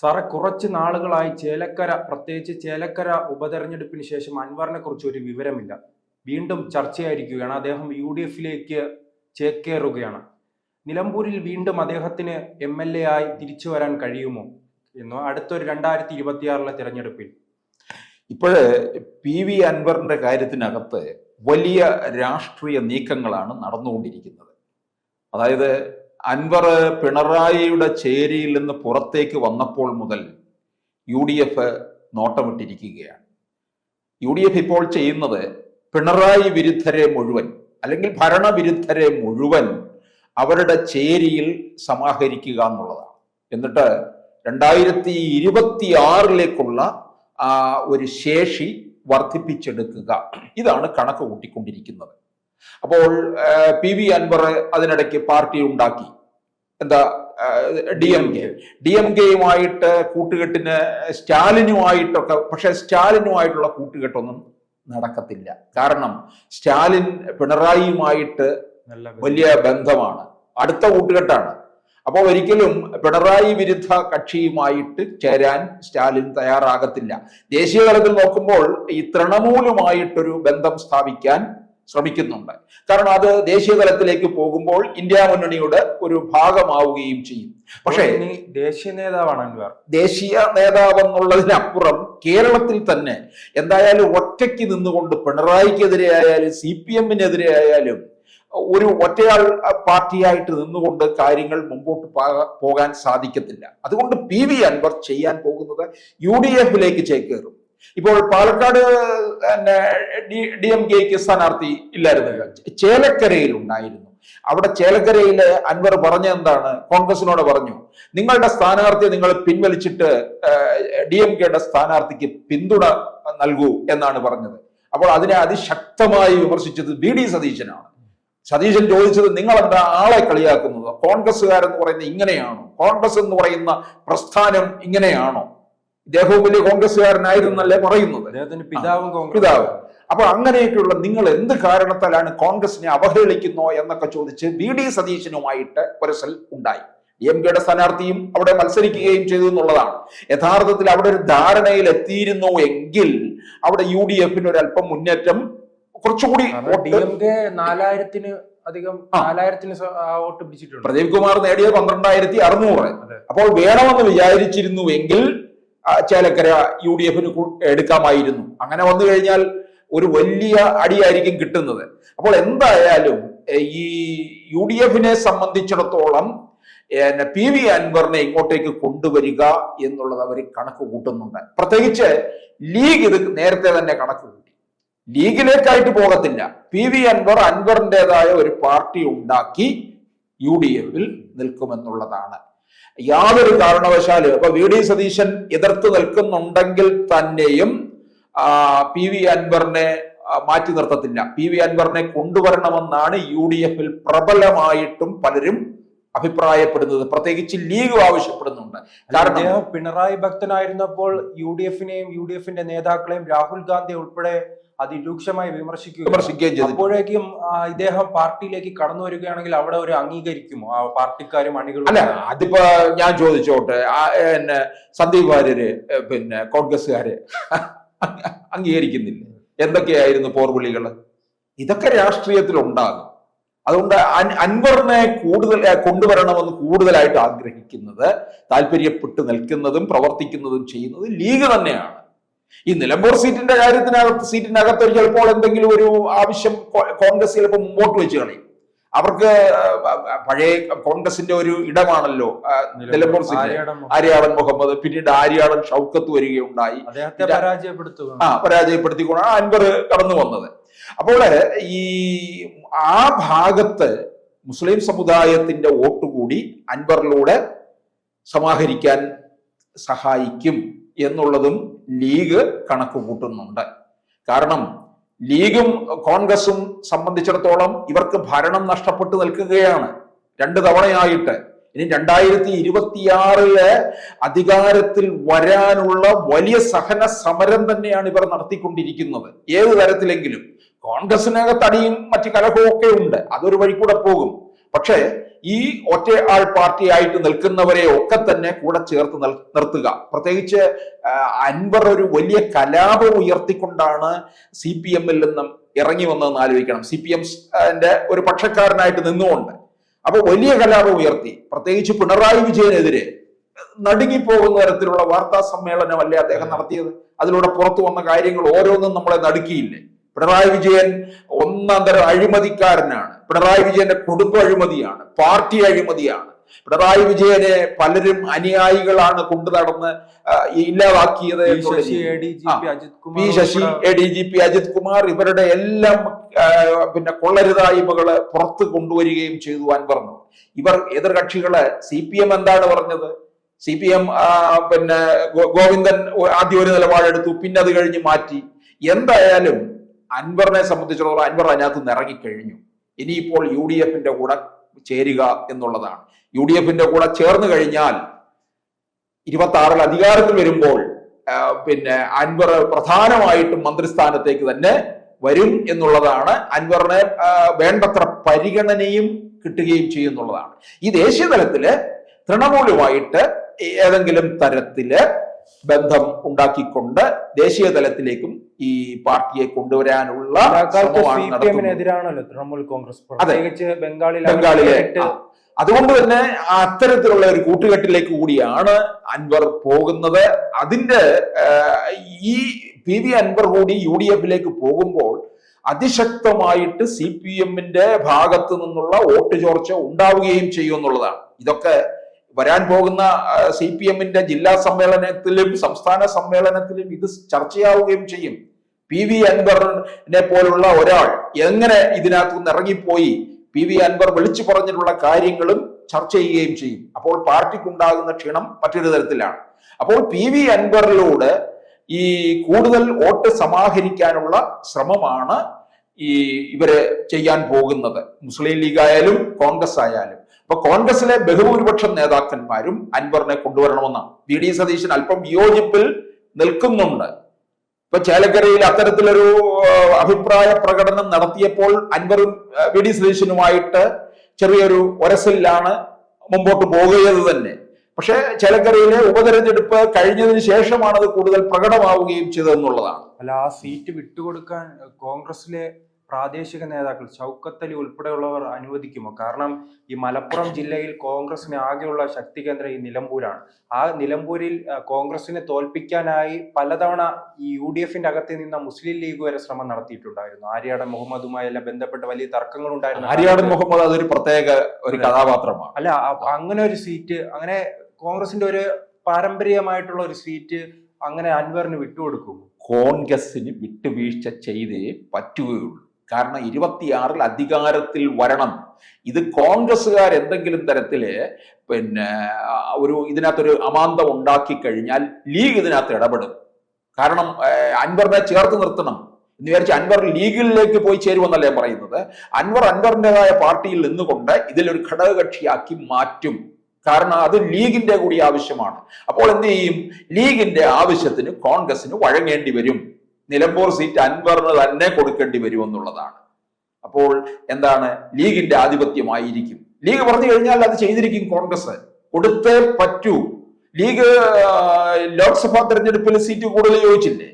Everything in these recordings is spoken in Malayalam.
സാറെ കുറച്ച് നാളുകളായി ചേലക്കര പ്രത്യേകിച്ച് ചേലക്കര ഉപതെരഞ്ഞെടുപ്പിന് ശേഷം അൻവറിനെ കുറിച്ച് ഒരു വിവരമില്ല. വീണ്ടും ചർച്ചയായിരിക്കുകയാണ്. അദ്ദേഹം യു ഡി എഫിലേക്ക് ചേക്കേറുകയാണ്. നിലമ്പൂരിൽ വീണ്ടും അദ്ദേഹത്തിന് എം എൽ എ ആയി തിരിച്ചു വരാൻ കഴിയുമോ എന്നോ? അടുത്തൊരു രണ്ടായിരത്തി ഇരുപത്തിയാറിലെ തിരഞ്ഞെടുപ്പിൽ. ഇപ്പോഴ് പി വി അൻവറിന്റെ കാര്യത്തിനകത്ത് വലിയ രാഷ്ട്രീയ നീക്കങ്ങളാണ് നടന്നുകൊണ്ടിരിക്കുന്നത്. അതായത് അൻവർ പിണറായിയുടെ ചേരിയിൽ നിന്ന് പുറത്തേക്ക് വന്നപ്പോൾ മുതൽ യു ഡി എഫ് നോട്ടമിട്ടിരിക്കുകയാണ്. യു ഡി എഫ് ഇപ്പോൾ ചെയ്യുന്നത് പിണറായി വിരുദ്ധരെ മുഴുവൻ അല്ലെങ്കിൽ ഭരണവിരുദ്ധരെ മുഴുവൻ അവരുടെ ചേരിയിൽ സമാഹരിക്കുക എന്നുള്ളതാണ്. എന്നിട്ട് രണ്ടായിരത്തി ഇരുപത്തി ആറിലേക്കുള്ള ഒരു ശേഷി വർദ്ധിപ്പിച്ചെടുക്കുക. ഇതാണ് കണക്ക് കൂട്ടിക്കൊണ്ടിരിക്കുന്നത്. അപ്പോൾ പി വി അൻവർ അതിനിടയ്ക്ക് പാർട്ടി ഉണ്ടാക്കി. എന്താ D M K. D M കെയുമായിട്ട് കൂട്ടുകെട്ടിന് സ്റ്റാലിനുമായിട്ടൊക്കെ പക്ഷെ സ്റ്റാലിനുമായിട്ടുള്ള കൂട്ടുകെട്ടൊന്നും നടക്കത്തില്ല. കാരണം സ്റ്റാലിൻ പിണറായിയുമായിട്ട് വലിയ ബന്ധമാണ്. അടുത്ത കൂട്ടുകെട്ടാണ്. അപ്പോൾ ഒരിക്കലും പിണറായി വിരുദ്ധ കക്ഷിയുമായിട്ട് ചേരാൻ സ്റ്റാലിൻ തയ്യാറാകത്തില്ല. ദേശീയ തലത്തിൽ നോക്കുമ്പോൾ ഈ തൃണമൂലുമായിട്ടൊരു ബന്ധം സ്ഥാപിക്കാൻ ശ്രമിക്കുന്നുണ്ട്. കാരണം അത് ദേശീയ തലത്തിലേക്ക് പോകുമ്പോൾ ഇന്ത്യ മുന്നണിയുടെ ഒരു ഭാഗമാവുകയും ചെയ്യും. പക്ഷേ ദേശീയ നേതാവാണ് അൻവർ. ദേശീയ നേതാവെന്നുള്ളതിനപ്പുറം കേരളത്തിൽ തന്നെ എന്തായാലും ഒറ്റയ്ക്ക് നിന്നുകൊണ്ട് പിണറായിക്കെതിരെ ആയാലും സി പി എമ്മിനെതിരെ ആയാലും ഒരു ഒറ്റയാൾ പാർട്ടിയായിട്ട് നിന്നുകൊണ്ട് കാര്യങ്ങൾ മുമ്പോട്ട് പോകാൻ സാധിക്കത്തില്ല. അതുകൊണ്ട് പി വി അൻവർ ചെയ്യാൻ പോകുന്നത് യു ഡി എഫിലേക്ക് ചേക്കേറും. ഇപ്പോൾ പാലക്കാട് ഡി എം കെക്ക് സ്ഥാനാർത്ഥി ഇല്ലായിരുന്നു. ചേലക്കരയിൽ ഉണ്ടായിരുന്നു അവിടെ ചേലക്കരയിൽ അൻവർ പറഞ്ഞ എന്താണ്? കോൺഗ്രസിനോട് പറഞ്ഞു നിങ്ങളുടെ സ്ഥാനാർത്ഥിയെ നിങ്ങൾ പിൻവലിച്ചിട്ട് ഡി എം കെയുടെ സ്ഥാനാർത്ഥിക്ക് പിന്തുണ നൽകൂ എന്നാണ് പറഞ്ഞത്. അപ്പോൾ അതിനെ അതിശക്തമായി വിമർശിച്ചത് ബി ഡി. സതീശനാണ്. സതീശൻ ചോദിച്ചത് നിങ്ങൾ എന്താ ആളെ കളിയാക്കുന്നത്? കോൺഗ്രസ്സുകാരെന്ന് പറയുന്നത് ഇങ്ങനെയാണോ? കോൺഗ്രസ് എന്ന് പറയുന്ന പ്രസ്ഥാനം ഇങ്ങനെയാണോ? ഇദ്ദേഹവും വലിയ കോൺഗ്രസ്സുകാരനായിരുന്നല്ലേ പറയുന്നത്? പിതാവും അപ്പൊ അങ്ങനെയൊക്കെയുള്ള നിങ്ങൾ എന്ത് കാരണത്താലാണ് കോൺഗ്രസിനെ അവഹേളിക്കുന്നോ എന്നൊക്കെ ചോദിച്ച് ബി ഡി സതീശനുമായിട്ട് ഒരസൽ ഉണ്ടായി. ഡി എം കെയുടെ സ്ഥാനാർത്ഥിയും അവിടെ മത്സരിക്കുകയും ചെയ്തു എന്നുള്ളതാണ്. യഥാർത്ഥത്തിൽ അവിടെ ഒരു ധാരണയിൽ എത്തിയിരുന്നു എങ്കിൽ അവിടെ യു ഡി എഫിന് ഒരു അല്പം മുന്നേറ്റം കുറച്ചുകൂടി ഡി വോട്ട് എം കെ നാലായിരത്തിന് അധികം. നാലായിരത്തിന് വോട്ട് പിടിച്ചിട്ടുണ്ട്. പ്രദീപ് കുമാർ നേടിയത് പന്ത്രണ്ടായിരത്തി അറുന്നൂറ്. അപ്പോൾ വേണമെന്ന് വിചാരിച്ചിരുന്നുവെങ്കിൽ ചേലക്കര യു ഡി എഫിന് എടുക്കാമായിരുന്നു. അങ്ങനെ വന്നു കഴിഞ്ഞാൽ ഒരു വലിയ അടിയായിരിക്കും കിട്ടുന്നത്. അപ്പോൾ എന്തായാലും ഈ യു ഡി എഫിനെ സംബന്ധിച്ചിടത്തോളം പി വി അൻവറിനെ ഇങ്ങോട്ടേക്ക് കൊണ്ടുവരിക എന്നുള്ളത് അവർ കണക്ക് കൂട്ടുന്നുണ്ട്. പ്രത്യേകിച്ച് ലീഗ് ഇത് നേരത്തെ തന്നെ കണക്ക് കൂട്ടി. ലീഗിലേക്കായിട്ട് പോകത്തില്ല. പി വി അൻവർ അൻവറിന്റെതായ ഒരു പാർട്ടി ഉണ്ടാക്കി യു ഡി എഫിൽ നിൽക്കുമെന്നുള്ളതാണ്. യാതൊരു കാരണവശാലും ഇപ്പൊ വി ഡി സതീശൻ എതിർത്ത് നിൽക്കുന്നുണ്ടെങ്കിൽ തന്നെയും പി വി അൻവറിനെ മാറ്റി നിർത്തത്തില്ല. പി വി അൻവറിനെ കൊണ്ടുവരണമെന്നാണ് യു ഡി എഫിൽ പ്രബലമായിട്ടും പലരും അഭിപ്രായപ്പെടുന്നത് പ്രത്യേകിച്ച് ലീഗ് ആവശ്യപ്പെടുന്നുണ്ട്. കാരണം അദ്ദേഹം പിണറായി ഭക്തനായിരുന്നപ്പോൾ യു ഡി എഫിനെയും യു ഡി എഫിന്റെ നേതാക്കളെയും രാഹുൽ ഗാന്ധി ഉൾപ്പെടെ അതിരൂക്ഷമായി വിമർശിക്കുക വിമർശിക്കുകയും ചെയ്തു. അപ്പോഴേക്കും ഇദ്ദേഹം പാർട്ടിയിലേക്ക് കടന്നു വരികയാണെങ്കിൽ അവിടെ ഒരു അംഗീകരിക്കുമോ? ആ പാർട്ടിക്കാരും അണികളും അല്ല അതിപ്പോ ഞാൻ ചോദിച്ചോട്ടെ പിന്നെ സന്ദീപ് വാര്യര് പിന്നെ കോൺഗ്രസ്സുകാര് അംഗീകരിക്കുന്നില്ല? എന്തൊക്കെയായിരുന്നു പോർവിളികൾ ഇതൊക്കെ രാഷ്ട്രീയത്തിൽ ഉണ്ടാകും അതുകൊണ്ട് അൻ- അൻവറിനെ കൂടുതൽ കൊണ്ടുവരണമെന്ന് കൂടുതലായിട്ട് ആഗ്രഹിക്കുന്നത് താല്പര്യപ്പെട്ട് നിൽക്കുന്നതും പ്രവർത്തിക്കുന്നതും ചെയ്യുന്നത് ലീഗ് തന്നെയാണ്. ഈ നിലമ്പൂർ സീറ്റിന്റെ കാര്യത്തിനകത്ത് സീറ്റിനകത്ത് ചിലപ്പോൾ എന്തെങ്കിലും ഒരു ആവശ്യം കോൺഗ്രസ് ചിലപ്പോൾ മുമ്പോട്ട് വെച്ച് കളയും. അവർക്ക് പഴയ കോൺഗ്രസിന്റെ ഒരു ഇടമാണല്ലോ നിലമ്പൂർ ആര്യാടൻ മുഹമ്മദ്. പിന്നീട് ആര്യാടൻ ഷൗക്കത്ത് വരികയുണ്ടായി. ആ പരാജയപ്പെടുത്തിക്കൊണ്ടാണ് അൻവർ കടന്നു വന്നത്. അപ്പോൾ ഈ ആ ഭാഗത്ത് മുസ്ലിം സമുദായത്തിന്റെ വോട്ട് കൂടി അൻവറിലൂടെ സമാഹരിക്കാൻ സഹായിക്കും എന്നുള്ളതും ലീഗ് കണക്ക് കൂട്ടുന്നുണ്ട് കാരണം ലീഗും കോൺഗ്രസും സംബന്ധിച്ചിടത്തോളം ഇവർക്ക് ഭരണം നഷ്ടപ്പെട്ടു നിൽക്കുകയാണ്. രണ്ട് തവണയായിട്ട്. ഇനി രണ്ടായിരത്തി ഇരുപത്തിയാറിൽ അധികാരത്തിൽ വരാനുള്ള വലിയ സഹന സമരം തന്നെയാണ് ഇവർ നടത്തിക്കൊണ്ടിരിക്കുന്നത്. ഏത് തരത്തിലെങ്കിലും. കോൺഗ്രസിനകത്ത് അടിയും മറ്റു കലഹവും ഒക്കെ ഉണ്ട്. അതൊരു വഴി കൂടെ പോകും. പക്ഷേ ഈ ഒറ്റ ആൾ പാർട്ടിയായിട്ട് നിൽക്കുന്നവരെ ഒക്കെ തന്നെ കൂടെ ചേർത്ത് നിർത്തുക. പ്രത്യേകിച്ച് അൻവർ ഒരു വലിയ കലാപം ഉയർത്തിക്കൊണ്ടാണ് സി പി എമ്മിൽ നിന്നും ഇറങ്ങി വന്നതെന്ന് ആലോചിക്കണം. സി പി എം ഒരു പക്ഷക്കാരനായിട്ട് നിന്നുകൊണ്ട്. അപ്പൊ വലിയ കലാപം ഉയർത്തി. പ്രത്യേകിച്ച് പിണറായി വിജയനെതിരെ നടുങ്ങിപ്പോകുന്ന തരത്തിലുള്ള വാർത്താ സമ്മേളനമല്ലേ അദ്ദേഹം നടത്തിയത്? അതിലൂടെ പുറത്തു വന്ന കാര്യങ്ങൾ ഓരോന്നും നമ്മളെ നടുക്കിയില്ലേ? പിണറായി വിജയൻ ഒന്നാം തരം അഴിമതിക്കാരനാണ്. പിണറായി വിജയന്റെ കുടുംബ അഴിമതിയാണ്. പാർട്ടി അഴിമതിയാണ്. പിണറായി വിജയനെ പലരും അനുയായികളാണ് കൊണ്ടു നടന്ന് ഇല്ലാതാക്കിയത് P Sasi A. D G P Ajith Kumar ഇവരുടെ എല്ലാം പിന്നെ കൊള്ളരുതായ്മകൾ പുറത്ത് കൊണ്ടുവരികയും ചെയ്തു പറഞ്ഞു ഇവർ എതിർകക്ഷികൾ സി പി എം എന്താണ് പറഞ്ഞത്? സി പി എം പിന്നെ ഗോവിന്ദൻ ആദ്യം ഒരു നിലപാടെടുത്തു പിന്നെ അത് കഴിഞ്ഞ് മാറ്റി. എന്തായാലും അൻവറിനെ സംബന്ധിച്ചിടത്തോളം അൻവർ അതിനകത്ത് നിറങ്ങിക്കഴിഞ്ഞു. ഇനിയിപ്പോൾ യു ഡി എഫിന്റെ കൂടെ ചേരുക എന്നുള്ളതാണ്. യു ഡി എഫിന്റെ കൂടെ ചേർന്ന് കഴിഞ്ഞാൽ ഇരുപത്തി ആറിൽ അധികാരത്തിൽ വരുമ്പോൾ പിന്നെ അൻവർ പ്രധാനമായിട്ടും മന്ത്രിസ്ഥാനത്തേക്ക് തന്നെ വരും എന്നുള്ളതാണ്. അൻവറിന് വേണ്ടത്ര പരിഗണനയും കിട്ടുകയും ചെയ്യുന്നുള്ളതാണ്. ഈ ദേശീയ തലത്തിൽ തൃണമൂലുമായിട്ട് ഏതെങ്കിലും തരത്തിൽ ബന്ധം ഉണ്ടാക്കിക്കൊണ്ട് ദേശീയ തലത്തിലേക്കും ഈ പാർട്ടിയെ കൊണ്ടുവരാനുള്ള നടത്തുന്നത്. തൃണമൂൽ കോൺഗ്രസ് പ്രത്യേകിച്ച് ബംഗാളിൽ അവർ ബംഗാളിലെ അതുകൊണ്ട് തന്നെ അത്തരത്തിലുള്ള ഒരു കൂട്ടുകെട്ടിലേക്ക് കൂടിയാണ് അൻവർ പോകുന്നത്. അതിന്റെ ഈ പി വി അൻവർ കൂടി യു ഡി എഫിലേക്ക് പോകുമ്പോൾ അതിശക്തമായിട്ട് സി പി എമ്മിന്റെ ഭാഗത്തു നിന്നുള്ള വോട്ട് ചോർച്ച ഉണ്ടാവുകയും ചെയ്യും എന്നുള്ളതാണ്. ഇതൊക്കെ വരാൻ പോകുന്ന സി പി എമ്മിന്റെ ജില്ലാ സമ്മേളനത്തിലും സംസ്ഥാന സമ്മേളനത്തിലും ഇത് ചർച്ചയാവുകയും ചെയ്യും. പി വി അൻവറിനെ പോലുള്ള ഒരാൾ എങ്ങനെ ഇതിനകത്തു നിന്ന് ഇറങ്ങിപ്പോയി? പി വി അൻവർ വിളിച്ചു പറഞ്ഞിട്ടുള്ള കാര്യങ്ങളും ചർച്ച ചെയ്യുകയും ചെയ്യും. അപ്പോൾ പാർട്ടിക്കുണ്ടാകുന്ന ക്ഷീണം മറ്റൊരു തരത്തിലാണ്. അപ്പോൾ പി വി അൻവറിലൂടെ ഈ കൂടുതൽ വോട്ട് സമാഹരിക്കാനുള്ള ശ്രമമാണ് ഈ ഇവർ ചെയ്യാൻ പോകുന്നത്. മുസ്ലിം ലീഗ് ആയാലും കോൺഗ്രസ് ആയാലും. അപ്പൊ കോൺഗ്രസിലെ ബഹുഭൂരിപക്ഷം നേതാക്കന്മാരും അൻവറിനെ കൊണ്ടുവരണമെന്നാണ്. വി ഡി സതീശൻ അല്പം വിയോജിപ്പിൽ നിൽക്കുന്നുണ്ട്. ഇപ്പൊ ചേലക്കരയിൽ അത്തരത്തിലൊരു അഭിപ്രായ പ്രകടനം നടത്തിയപ്പോൾ അൻവറും വി ഡി സതീശനുമായിട്ട് ചെറിയൊരു ഒരസിലാണ് മുമ്പോട്ട് പോകുകയത് തന്നെ. പക്ഷെ ചേലക്കരയിലെ ഉപതെരഞ്ഞെടുപ്പ് കഴിഞ്ഞതിന് ശേഷമാണ് അത് കൂടുതൽ പ്രകടമാവുകയും ചെയ്തതെന്നുള്ളതാണ്. അല്ല ആ സീറ്റ് വിട്ടുകൊടുക്കാൻ കോൺഗ്രസിലെ പ്രാദേശിക നേതാക്കൾ ചൗക്കത്തലി ഉൾപ്പെടെയുള്ളവർ അനുവദിക്കുമോ? കാരണം ഈ മലപ്പുറം ജില്ലയിൽ കോൺഗ്രസിന് ആകെയുള്ള ശക്തി കേന്ദ്രം ഈ നിലമ്പൂരാണ്. ആ നിലമ്പൂരിൽ കോൺഗ്രസിനെ തോൽപ്പിക്കാനായി പലതവണ ഈ യു ഡി എഫിന്റെ അകത്ത് നിന്ന മുസ്ലിം ലീഗ് വരെ ശ്രമം നടത്തിയിട്ടുണ്ടായിരുന്നു. ആര്യാടൻ മുഹമ്മദുമായി എല്ലാം ബന്ധപ്പെട്ട് വലിയ തർക്കങ്ങൾ ഉണ്ടായിരുന്നു. ആര്യാടൻ മുഹമ്മദ് അതൊരു പ്രത്യേക ഒരു കഥാപാത്രമാണ്. അല്ല അങ്ങനെ ഒരു സീറ്റ് അങ്ങനെ കോൺഗ്രസിന്റെ ഒരു പാരമ്പര്യമായിട്ടുള്ള ഒരു സീറ്റ് അങ്ങനെ അൻവറിന് വിട്ടുകൊടുക്കും കോൺഗ്രസിന് വിട്ടുവീഴ്ച ചെയ്തേ പറ്റുകയുള്ളൂ. കാരണം ഇരുപത്തിയാറിൽ അധികാരത്തിൽ വരണം. ഇത് കോൺഗ്രസ്സുകാർ എന്തെങ്കിലും തരത്തിൽ പിന്നെ ഒരു ഇതിനകത്തൊരു അമാന്തം ഉണ്ടാക്കി കഴിഞ്ഞാൽ ലീഗ് ഇതിനകത്ത് ഇടപെടും. കാരണം അൻവറിനെ ചേർത്ത് നിർത്തണം. എന്ന് വിചാരിച്ച് അൻവർ ലീഗിലേക്ക് പോയി ചേരുമെന്നല്ലേ പറയുന്നത്. അൻവർ അൻവറിന്റെതായ പാർട്ടിയിൽ നിന്നുകൊണ്ട് ഇതിലൊരു ഘടകകക്ഷിയാക്കി മാറ്റും. കാരണം അത് ലീഗിന്റെ കൂടി ആവശ്യമാണ്. അപ്പോൾ എന്ത് ചെയ്യും? ലീഗിന്റെ ആവശ്യത്തിന് കോൺഗ്രസിന് വഴങ്ങേണ്ടി വരും. നിലമ്പൂർ സീറ്റ് അൻവറിന് തന്നെ കൊടുക്കേണ്ടി വരുമെന്നുള്ളതാണ് അപ്പോൾ എന്താണ്? ലീഗിന്റെ ആധിപത്യമായിരിക്കും. ലീഗ് പറഞ്ഞു കഴിഞ്ഞാൽ അത് ചെയ്തിരിക്കും കോൺഗ്രസ്. കൊടുത്തേ പറ്റൂ. ലീഗ് ലോക്സഭാ തെരഞ്ഞെടുപ്പിൽ സീറ്റ് കൂടുതൽ ചോദിച്ചില്ലേ?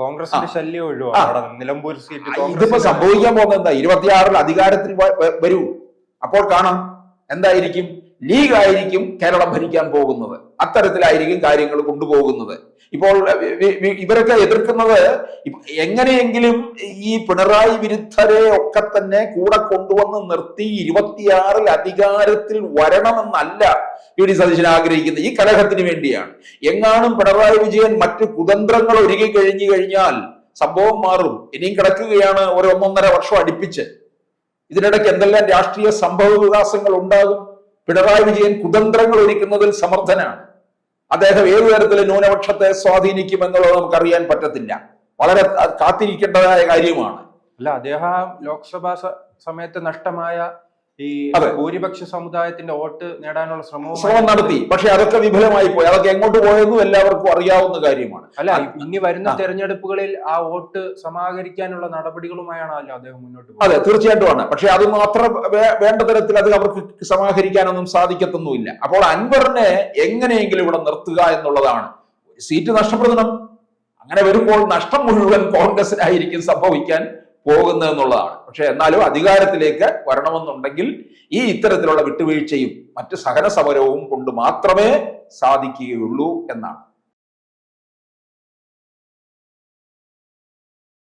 കോൺഗ്രസിന്റെ ശല്യം. ഒഴിവാണ്. നിലമ്പൂർ സീറ്റ് ഇതിപ്പോ സംഭവിക്കാൻ പോകുന്നത് എന്താ? ഇരുപത്തിയാറിൽ അധികാരത്തിൽ വരൂ. അപ്പോൾ കാണാം. എന്തായിരിക്കും? ലീഗ് ആയിരിക്കും കേരളം ഭരിക്കാൻ പോകുന്നത്. അത്തരത്തിലായിരിക്കും കാര്യങ്ങൾ കൊണ്ടുപോകുന്നത്. ഇപ്പോൾ ഇവരൊക്കെ എതിർക്കുന്നത് എങ്ങനെയെങ്കിലും ഈ പിണറായി വിരുദ്ധരെ ഒക്കെ തന്നെ കൂടെ കൊണ്ടുവന്ന് നിർത്തി ഇരുപത്തിയാറിൽ അധികാരത്തിൽ വരണമെന്നല്ല യു ഡി. സതീശൻ ആഗ്രഹിക്കുന്നത്. ഈ കലഹത്തിന് വേണ്ടിയാണ്. എങ്ങാനും പിണറായി വിജയൻ മറ്റു കുതന്ത്രങ്ങൾ ഒരുങ്ങി കഴിഞ്ഞു കഴിഞ്ഞാൽ സംഭവം മാറും. ഇനിയും കിടക്കുകയാണ് ഒരു ഒന്നൊന്നര വർഷം അടുപ്പിച്ച്. ഇതിനിടയ്ക്ക് എന്തെല്ലാം രാഷ്ട്രീയ സംഭവ വികാസങ്ങൾ ഉണ്ടാകും? പിണറായി വിജയൻ കുതന്ത്രങ്ങൾ ഒരുക്കുന്നതിൽ സമർത്ഥനാണ്. അദ്ദേഹം ഏതു തരത്തിൽ ന്യൂനപക്ഷത്തെ സ്വാധീനിക്കും എന്നുള്ളത് നമുക്കറിയാൻ പറ്റത്തില്ല. വളരെ കാത്തിരിക്കേണ്ടതായ കാര്യമാണ്. അല്ല അദ്ദേഹം ലോക്സഭാ സമയത്ത് നഷ്ടമായ ഈ. ഭൂരിപക്ഷ സമുദായത്തിന്റെ വോട്ട് നേടാനുള്ള ശ്രമവും ശ്രമം നടത്തി. പക്ഷെ അതൊക്കെ വിഫലമായി പോയി. അതൊക്കെ എങ്ങോട്ട് പോയെന്നും എല്ലാവർക്കും അറിയാവുന്ന കാര്യമാണ്. അല്ല ഇനി വരുന്ന. തെരഞ്ഞെടുപ്പുകളിൽ ആ വോട്ട് സമാഹരിക്കാനുള്ള നടപടികളുമായാണല്ലോ അദ്ദേഹം മുന്നോട്ട് അതെ തീർച്ചയായിട്ടും ആണ്. പക്ഷെ അത് മാത്രം വേണ്ട തരത്തിൽ അത് അവർക്ക് സമാഹരിക്കാനൊന്നും സാധിക്കത്തൊന്നുമില്ല. അപ്പോൾ അൻവറിനെ എങ്ങനെയെങ്കിലും ഇവിടെ നിർത്തുക എന്നുള്ളതാണ്. സീറ്റ് നഷ്ടപ്പെടുത്തണം അങ്ങനെ വരുമ്പോൾ നഷ്ടം മുഴുവൻ കോൺഗ്രസിനായിരിക്കും സംഭവിക്കാൻ പോകുന്നത് എന്നുള്ളതാണ് പക്ഷെ എന്നാലും അധികാരത്തിലേക്ക് വരണമെന്നുണ്ടെങ്കിൽ ഈ ഇത്തരത്തിലുള്ള വിട്ടുവീഴ്ചയും മറ്റ് സഹന സമരവും കൊണ്ട് മാത്രമേ സാധിക്കുകയുള്ളൂ എന്നാണ്.